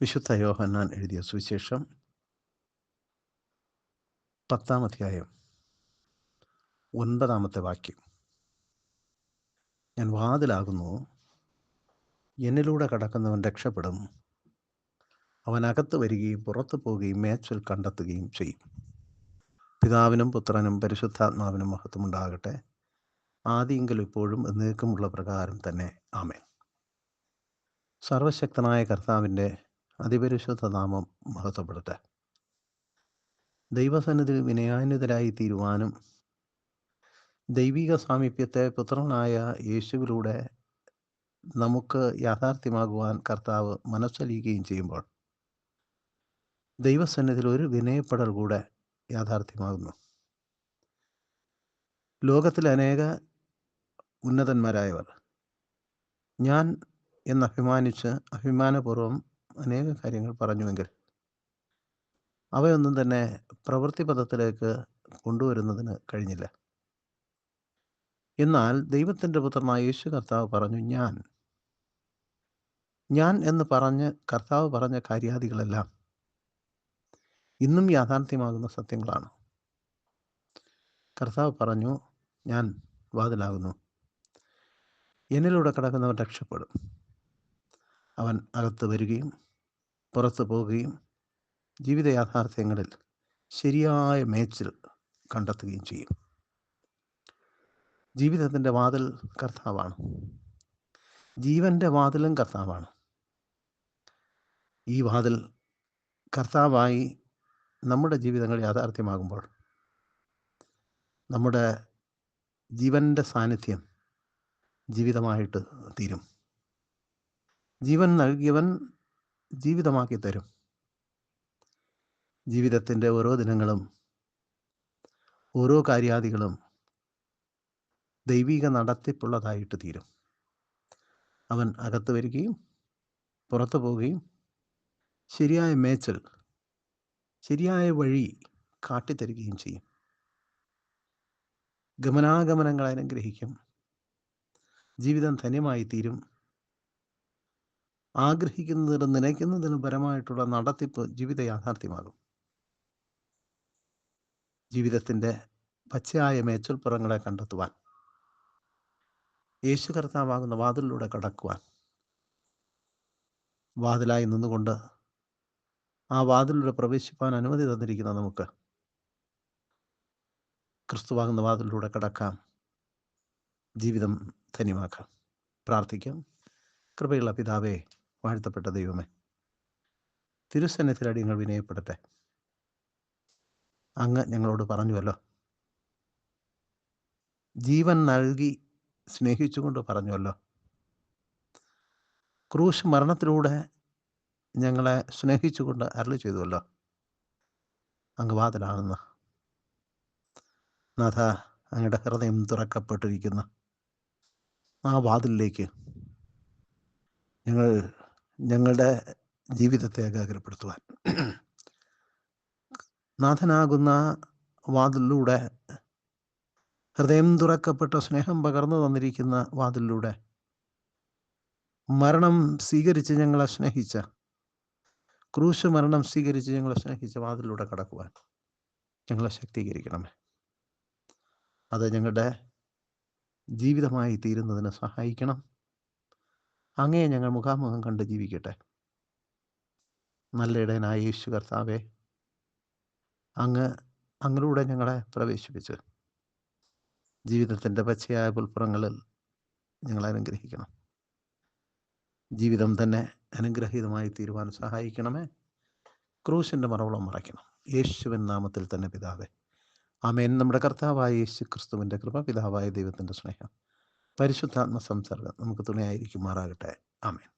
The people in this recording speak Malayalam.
വിശുദ്ധ യോഹന്നാൻ എഴുതിയ സുവിശേഷം പത്താം അധ്യായം ഒൻപതാമത്തെ വാക്യം. ഞാൻ വാതിലാകുന്നു എന്നിലൂടെ കടക്കുന്നവൻ രക്ഷപ്പെടും. അവൻ അകത്ത് വരികയും പുറത്തു പോവുകയും മേച്ചൽ കണ്ടെത്തുകയും ചെയ്യും. പിതാവിനും പുത്രനും പരിശുദ്ധാത്മാവിനും മഹത്വമുണ്ടാകട്ടെ. ആദിയെങ്കിൽ ഇപ്പോഴും എന്നേക്കുമുള്ള പ്രകാരം തന്നെ. ആമേൻ. സർവശക്തനായ കർത്താവിന്റെ അതിപരിശുദ്ധ നാമം മഹത്വപ്പെടട്ടെ ദൈവസന്നിധിയിൽ വിനയാന്വിതരായി തീരുവാനും ദൈവിക സാമീപ്യത്തെ പുത്രനായ യേശുവിലൂടെ നമുക്ക് യാഥാർത്ഥ്യമാകുവാൻ കർത്താവ് മനസ്സലിയുകയും ചെയ്യുമ്പോൾ ദൈവസന്നിധിയിൽ ഒരു വിനയപ്പെടൽ കൂടെ യാഥാർത്ഥ്യമാകുന്നു. ലോകത്തിലെ അനേക ഉന്നതന്മാരായവർ ഞാൻ എന്നഭിമാനിച്ച് അഭിമാനപൂർവം അഭിമാനപൂർവം അനേക കാര്യങ്ങൾ പറഞ്ഞുവെങ്കിൽ അവയൊന്നും തന്നെ പ്രവൃത്തി പദത്തിലേക്ക് കൊണ്ടുവരുന്നതിന് കഴിഞ്ഞില്ല. എന്നാൽ ദൈവത്തിന്റെ പുത്രനായ യേശു കർത്താവ് പറഞ്ഞു ഞാൻ ഞാൻ എന്ന് പറഞ്ഞ് കർത്താവ് പറഞ്ഞ കാര്യാദികളെല്ലാം ഇന്നും യാഥാർത്ഥ്യമാകുന്ന സത്യങ്ങളാണ്. കർത്താവ് പറഞ്ഞു ഞാൻ വാതിലാകുന്നു. എന്നിലൂടെ കിടക്കുന്നവൻ രക്ഷപ്പെടും. അവൻ അകത്ത് വരികയും പുറത്തു പോവുകയും ജീവിത യാഥാർത്ഥ്യങ്ങളിൽ ശരിയായ മേച്ചിൽ കണ്ടെത്തുകയും ചെയ്യും. ജീവിതത്തിന്റെ വാതിൽ കർത്താവാണ്. ജീവന്റെ വാതിലും കർത്താവാണ്. ഈ വാതിൽ കർത്താവായി നമ്മുടെ ജീവിതങ്ങൾ യാഥാർത്ഥ്യമാകുമ്പോൾ നമ്മുടെ ജീവന്റെ സാന്നിധ്യം ജീവിതമായിട്ട് തീരും. ജീവൻ നൽകിയവൻ ജീവിതമാക്കി തരും. ജീവിതത്തിന്റെ ഓരോ ദിനങ്ങളും ഓരോ കാര്യാദികളും ദൈവിക നടത്തിപ്പുള്ളതായിട്ട് തീരും. അവൻ അകത്ത് വരികയും പുറത്തു പോവുകയും ശരിയായ മേച്ചൽ ശരിയായ വഴി കാട്ടിത്തരികയും ചെയ്യും. ഗമനാഗമനങ്ങൾ അനുഗ്രഹിക്കും ജീവിതം ധന്യമായി തീരും. ആഗ്രഹിക്കുന്നതിനും നനയ്ക്കുന്നതിനും പരമായിട്ടുള്ള നടത്തിപ്പ് ജീവിത യാഥാർത്ഥ്യമാകും. ജീവിതത്തിന്റെ പച്ചയായ മേച്ചൽപ്പുറങ്ങളെ കണ്ടെത്തുവാൻ യേശു കർത്താവാകുന്ന വാതിലിലൂടെ കടക്കുവാൻ വാതിലായി നിന്നുകൊണ്ട് ആ വാതിലൂടെ പ്രവേശിപ്പാൻ അനുമതി തന്നിരിക്കുന്ന നമുക്ക് ക്രിസ്തുവാകുന്ന വാതിലിലൂടെ കടക്കാം. ജീവിതം ധന്യമാക്കാം. പ്രാർത്ഥിക്കാം. കൃപയുള്ള പിതാവേ വാഴ്ത്തപ്പെട്ട ദൈവമേ. തിരുസന്നത്തിൽ അടിയങ്ങൾ വിനയപ്പെടട്ടെ അങ്ങ് ഞങ്ങളോട് പറഞ്ഞുവല്ലോ. ജീവൻ നൽകി സ്നേഹിച്ചുകൊണ്ട് പറഞ്ഞുവല്ലോ. ക്രൂശ് മരണത്തിലൂടെ ഞങ്ങളെ സ്നേഹിച്ചുകൊണ്ട് അരളി ചെയ്തുവല്ലോ. അങ്ങ് വാതിലാണെന്ന്. നാഥ അങ്ങയുടെ ഹൃദയം തുറക്കപ്പെട്ടിരിക്കുന്ന. ആ വാതിലിലേക്ക് ഞങ്ങൾ ഞങ്ങളുടെ ജീവിതത്തെ ഏകാഗ്രപ്പെടുത്തുവാൻ. നാഥനാകുന്ന വാതിലൂടെ ഹൃദയം തുറക്കപ്പെട്ട സ്നേഹം പകർന്നു തന്നിരിക്കുന്ന വാതിലൂടെ മരണം സ്വീകരിച്ച് ഞങ്ങളെ സ്നേഹിച്ച ക്രൂശ് മരണം സ്വീകരിച്ച് ഞങ്ങളെ സ്നേഹിച്ച വാതിലൂടെ കടക്കുവാൻ ഞങ്ങളെ ശക്തീകരിക്കണമേ. അത് ഞങ്ങളുടെ ജീവിതമായി തീരുന്നതിന് സഹായിക്കണം. അങ്ങേ ഞങ്ങൾ മുഖാമുഖം കണ്ട് ജീവിക്കട്ടെ. നല്ല യേശു കർത്താവെ അങ്ങ് അങ്ങിലൂടെ ഞങ്ങളെ പ്രവേശിപ്പിച്ച് ജീവിതത്തിന്റെ പച്ചയായ പുൽപ്പുറങ്ങളിൽ ഞങ്ങളെ അനുഗ്രഹിക്കണം. ജീവിതം തന്നെ അനുഗ്രഹീതമായി തീരുവാൻ സഹായിക്കണമേ. ക്രൂശിന്റെ മറവളം മറയ്ക്കണം. യേശുവിൻ നാമത്തിൽ തന്നെ പിതാവേ. ആമേൻ. നമ്മുടെ കർത്താവായ യേശു ക്രിസ്തുവിന്റെ കൃപ പിതാവായ ദൈവത്തിന്റെ സ്നേഹം. പരിശുദ്ധാത്മ സംസർഗം നമുക്ക് തുണയായിരിക്കുമാറാകട്ടെ. ആമേൻ.